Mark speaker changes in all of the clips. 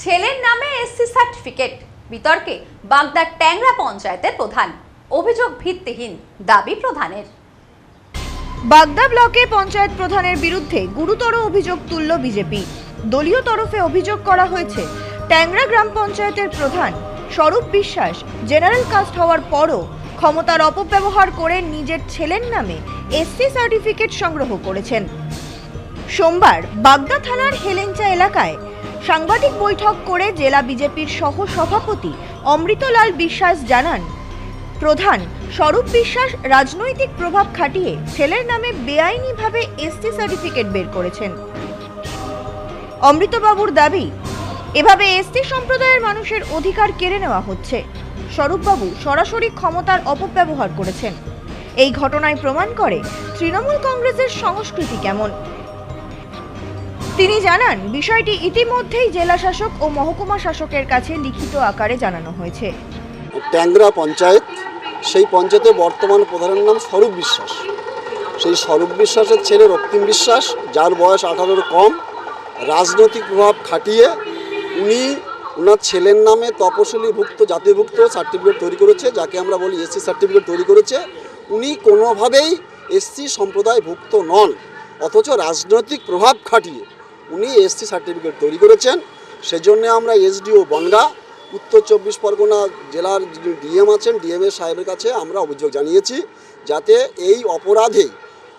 Speaker 1: ছেলের নামে SC certificate, বিতর্কে বাগদার ট্যাংরা পঞ্চায়েতের প্রধান, অভিযোগ ভিত্তিহীন দাবি প্রধানের।
Speaker 2: বাগদা ব্লকে পঞ্চায়েত প্রধানের বিরুদ্ধে গুরুতর অভিযোগ তুলল বিজেপি। দলীয় তরফে অভিযোগ করা হয়েছে, ট্যাংরা গ্রাম পঞ্চায়েতের প্রধান স্বরূপ বিশ্বাস জেনারেল কাস্ট হওয়ার পরও ক্ষমতার অপব্যবহার করে নিজের ছেলের নামে এসসি সার্টিফিকেট সংগ্রহ করেছেন। সোমবার বাগদা থানার হেলেঞ্চা এলাকায় সাংবাদিক বৈঠক করে জেলা বিজেপির সহ সভাপতি অমৃতলাল বিশ্বাস জানান, প্রধান স্বরূপ বিশ্বাস রাজনৈতিক প্রভাব খাটিয়ে ছেলের নামে বেআইনিভাবে এসটি সার্টিফিকেট বের করেছেন। অমৃতবাবুর দাবি, এভাবে এসটি সম্প্রদায়ের মানুষের অধিকার কেড়ে নেওয়া হচ্ছে। স্বরূপবাবু সরাসরি ক্ষমতার অপব্যবহার করেছেন। এই ঘটনায় প্রমাণ করে তৃণমূল কংগ্রেসের সংস্কৃতি কেমন? তিনি জানান, বিষয়টি ইতিমধ্যেই জেলা শাসক ও মহকুমা শাসকের কাছে লিখিত আকারে জানানো হয়েছে।
Speaker 3: ট্যাংরা পঞ্চায়েত, সেই পঞ্চায়েতের বর্তমান প্রধানের নাম স্বরূপ বিশ্বাস। সেই স্বরূপ বিশ্বাসের ছেলে রক্তিম বিশ্বাস, যার বয়স আঠারোর কম, রাজনৈতিক প্রভাব খাটিয়ে উনি ওনার ছেলের নামে তপশিলিভুক্ত, জাতিভুক্ত সার্টিফিকেট তৈরি করেছে, যাকে আমরা বলি এসসি সার্টিফিকেট তৈরি করেছে। উনি কোনোভাবেই এসসি সম্প্রদায়ভুক্ত নন, অথচ রাজনৈতিক প্রভাব খাটিয়ে উনি এসসি সার্টিফিকেট তৈরি করেছেন। সেজন্য আমরা এসডিও বনগা, উত্তর চব্বিশ পরগনা জেলার ডিএম আছেন, ডিএমএ সাহেবের কাছে আমরা অভিযোগ জানিয়েছি যাতে এই অপরাধে,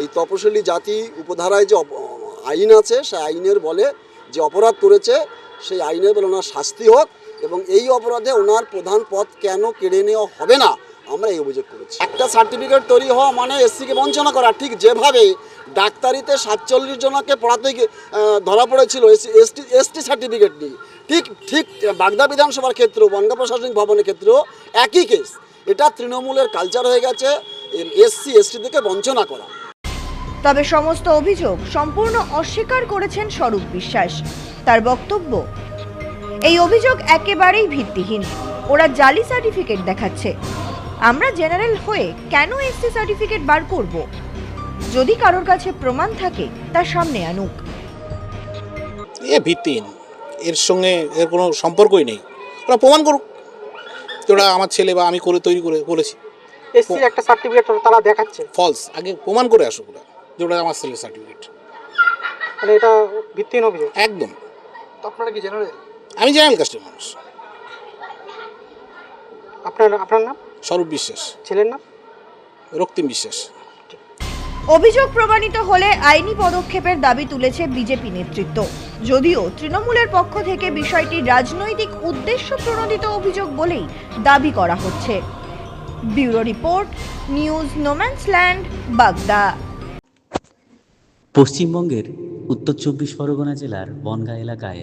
Speaker 3: এই তপশিলি জাতি উপধারায় যে আইন আছে, সেই আইনের বলে যে অপরাধ করেছে, সেই আইনের বলে ওনার শাস্তি হোক এবং এই অপরাধে ওনার প্রধান পদ কেন কেড়ে নেওয়া হবে না আমরা এই অভিযোগ করেছি। একটা সার্টিফিকেট তৈরি হওয়া মানে এসসিকে বঞ্চনা করা। ঠিক যেভাবে ডাক্তারিতে সাতচল্লিশ জনকে পড়াতে ধরা পড়েছিল এসটি এসটি সার্টিফিকেট নিয়ে। ঠিক ঠিক বাগদা বিধানসভার ক্ষেত্রেও বনগা প্রশাসনিক ভবনের ক্ষেত্রেও একই কেস এটা তৃণমূলের কালচার হয়ে গেছে এসসি এসটি থেকে বঞ্চনা করা।
Speaker 2: তবে সমস্ত অভিযোগ সম্পূর্ণ অস্বীকার করেছেন স্বরূপ বিশ্বাস। তার বক্তব্য, এই অভিযোগ একেবারেই ভিত্তিহীন। ওরা জালি সার্টিফিকেট দেখাচ্ছে। আমরা জেনারেল হয়ে কেন এসসি সার্টিফিকেট বার করব? যদি কারোর কাছে প্রমাণ থাকে তা সামনে আনুক।
Speaker 4: এ ভিত্তিহীন। এর সঙ্গে এর কোনো সম্পর্কই নেই। ওরা প্রমাণ করুক। যে ওরা আমার ছেলে বা আমি করে তৈরি করে করেছি
Speaker 5: এসসির একটা সার্টিফিকেট তারা দেখাচ্ছে।
Speaker 4: ফলস আগে প্রমাণ করে আসুক ওরা যে ওটা আমার ছেলের সার্টিফিকেট
Speaker 5: মানে এটা ভিত্তিহীন অভিযোগ?
Speaker 4: একদম।
Speaker 5: আপনারা কি জেনারেল?
Speaker 4: আমি জেনারেল কাস্টের মানুষ।
Speaker 5: আপনার আপনার নাম?
Speaker 4: স্বরূপ বিশ্বাস।
Speaker 5: ছেলের নাম?
Speaker 4: রক্তিম বিশ্বাস।
Speaker 2: অভিযোগ প্রমাণিত হলে আইনি পদক্ষেপের দাবি তুলেছে বিজেপি নেতৃত্ব। যদিও তৃণমূলের পক্ষ থেকে বিষয়টি রাজনৈতিক উদ্দেশ্য প্রণোদিত অভিযোগ বলেই দাবি করা হচ্ছে। Bureau report news no man's land Bagda.
Speaker 6: পশ্চিমবঙ্গের উত্তর চব্বিশ পরগনা জেলার বনগা এলাকায়